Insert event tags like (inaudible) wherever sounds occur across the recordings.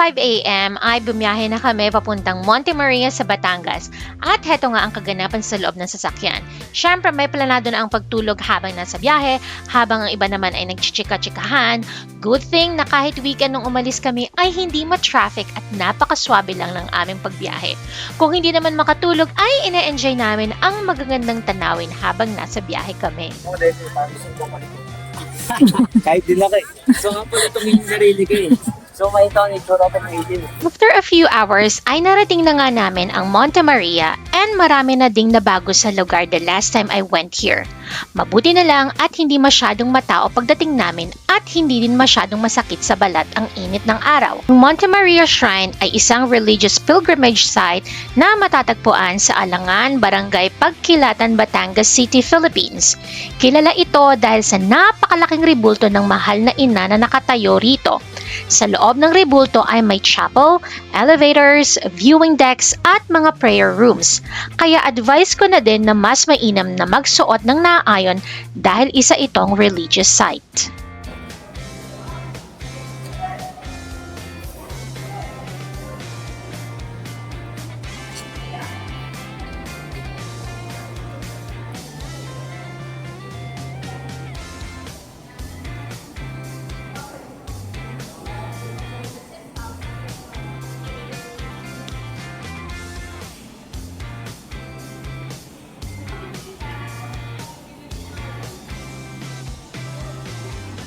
5 a.m. ay bumiyahe na kami papuntang Monte Maria sa Batangas. At heto nga ang kaganapan sa loob ng sasakyan. Siyempre may planado na ang pagtulog habang nasa biyahe, habang ang iba naman ay nagchichika-chikahan. Good thing na kahit weekend nung umalis kami ay hindi ma-traffic at napakaswabe lang ng aming pagbiyahe. Kung hindi naman makatulog ay ine-enjoy namin ang magagandang tanawin habang nasa biyahe kami. (laughs) Kahit din ako eh. So nga pala tumingin sarili ko eh. So itsura ko ng itim. After a few hours ay narating na nga namin ang Monte Maria and marami na ding nabago sa lugar the last time I went here. Mabuti na lang at hindi masyadong matao pagdating namin at hindi din masyadong masakit sa balat ang init ng araw. Ang Monte Maria Shrine ay isang religious pilgrimage site na matatagpuan sa Alangan, Barangay Pagkilatan, Batangas City, Philippines. Kilala ito dahil sa napakalaking ribulto ng mahal na ina na nakatayo rito. Sa loob ng rebulto ay may chapel, elevators, viewing decks at mga prayer rooms. Kaya advice ko na din na mas mainam na magsuot ng naayon dahil isa itong religious site.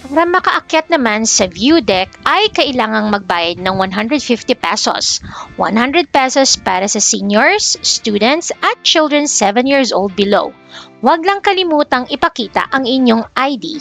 Para makaakyat naman sa view deck ay kailangang magbayad ng 150 pesos. 100 pesos para sa seniors, students at children 7 years old below. Huwag lang kalimutang ipakita ang inyong ID.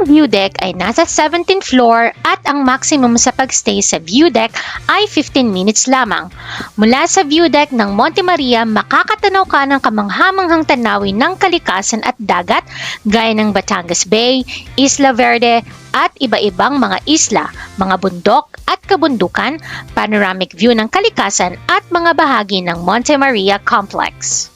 Ang view deck ay nasa 17th floor at ang maximum sa pagstay sa view deck ay 15 minutes lamang. Mula sa view deck ng Monte Maria, makakatanaw ka ng kamanghamanghang tanawin ng kalikasan at dagat gaya ng Batangas Bay, Isla Verde at iba-ibang mga isla, mga bundok at kabundukan, panoramic view ng kalikasan at mga bahagi ng Monte Maria Complex.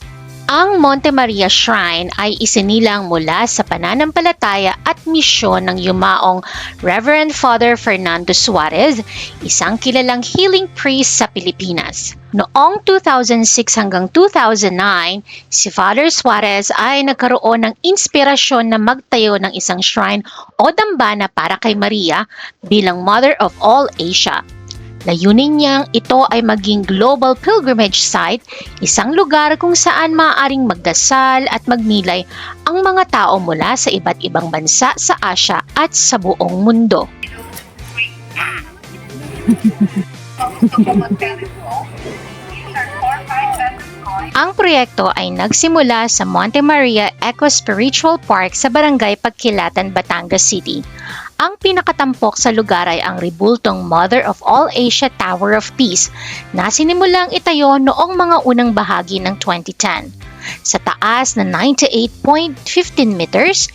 Ang Monte Maria Shrine ay isinilang mula sa pananampalataya at misyon ng yumaong Reverend Father Fernando Suarez, isang kilalang healing priest sa Pilipinas. Noong 2006 hanggang 2009, si Father Suarez ay nagkaroon ng inspirasyon na magtayo ng isang shrine o dambana para kay Maria bilang Mother of all Asia. Layunin niyang ito ay maging global pilgrimage site, isang lugar kung saan maaaring magdasal at magnilay ang mga tao mula sa iba't ibang bansa sa Asya at sa buong mundo. Ang proyekto ay nagsimula sa Monte Maria Eco Spiritual Park sa Barangay Pagkilatan, Batangas City. Ang pinakatampok sa lugar ay ang ribultong Mother of All Asia Tower of Peace na sinimulang itayo noong mga unang bahagi ng 2010. Sa taas na 98.15 meters,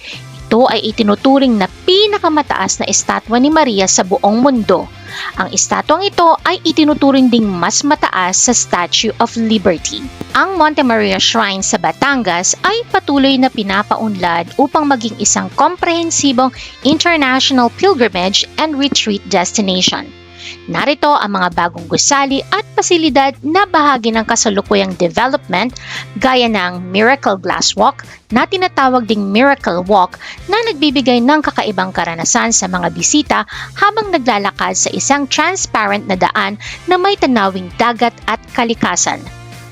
ito ay itinuturing na pinakamataas na estatwa ni Maria sa buong mundo. Ang estatwang ito ay itinuturing ding mas mataas sa Statue of Liberty. Ang Monte Maria Shrine sa Batangas ay patuloy na pinapaunlad upang maging isang komprehensibong international pilgrimage and retreat destination. Narito ang mga bagong gusali at pasilidad na bahagi ng kasalukuyang development gaya ng Miracle Glass Walk na tinatawag ding Miracle Walk na nagbibigay ng kakaibang karanasan sa mga bisita habang naglalakad sa isang transparent na daan na may tanawing dagat at kalikasan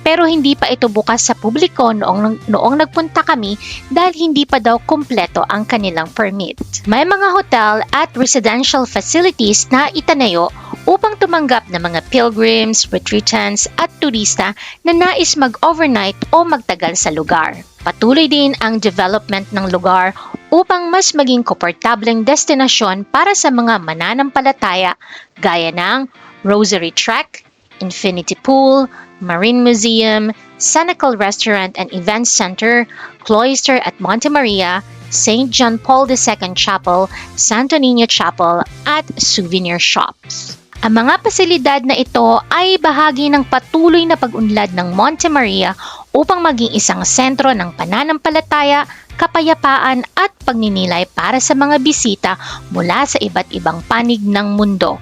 pero hindi pa ito bukas sa publiko noong, noong nagpunta kami dahil hindi pa daw kumpleto ang kanilang permit. May mga hotel at residential facilities na itanayo upang tumanggap ng mga pilgrims, retreatants at turista na nais mag-overnight o magtagal sa lugar. Patuloy din ang development ng lugar upang mas maging komportableng destinasyon para sa mga mananampalataya gaya ng Rosary Trek, Infinity Pool, Marine Museum, Senecal Restaurant and Event Center, Cloister at Monte Maria, St. John Paul II Chapel, Santo Niño Chapel at souvenir shops. Ang mga pasilidad na ito ay bahagi ng patuloy na pag-unlad ng Monte Maria upang maging isang sentro ng pananampalataya, kapayapaan at pagninilay para sa mga bisita mula sa iba't ibang panig ng mundo.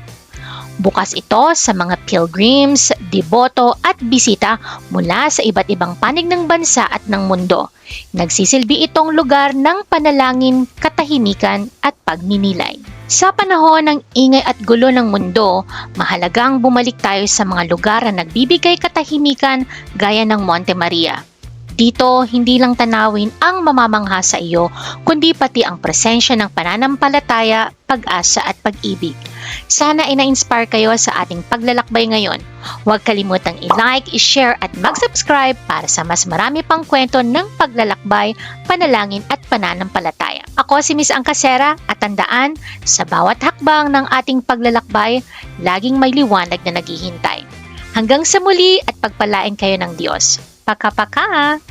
Bukas ito sa mga pilgrims, deboto at bisita mula sa iba't ibang panig ng bansa at ng mundo. Nagsisilbi itong lugar ng panalangin, katahimikan at pagninilay. Sa panahon ng ingay at gulo ng mundo, mahalagang bumalik tayo sa mga lugar na nagbibigay katahimikan gaya ng Monte Maria. Dito, hindi lang tanawin ang mamamangha sa iyo, kundi pati ang presensya ng pananampalataya, pag-asa at pag-ibig. Sana ay na-inspire kayo sa ating paglalakbay ngayon. Huwag kalimutang i-like, i-share at mag-subscribe para sa mas marami pang kwento ng paglalakbay, panalangin at pananampalataya. Ako si Miss Angkasera at tandaan, sa bawat hakbang ng ating paglalakbay, laging may liwanag na naghihintay. Hanggang sa muli at pagpalain kayo ng Diyos. Paka-paka!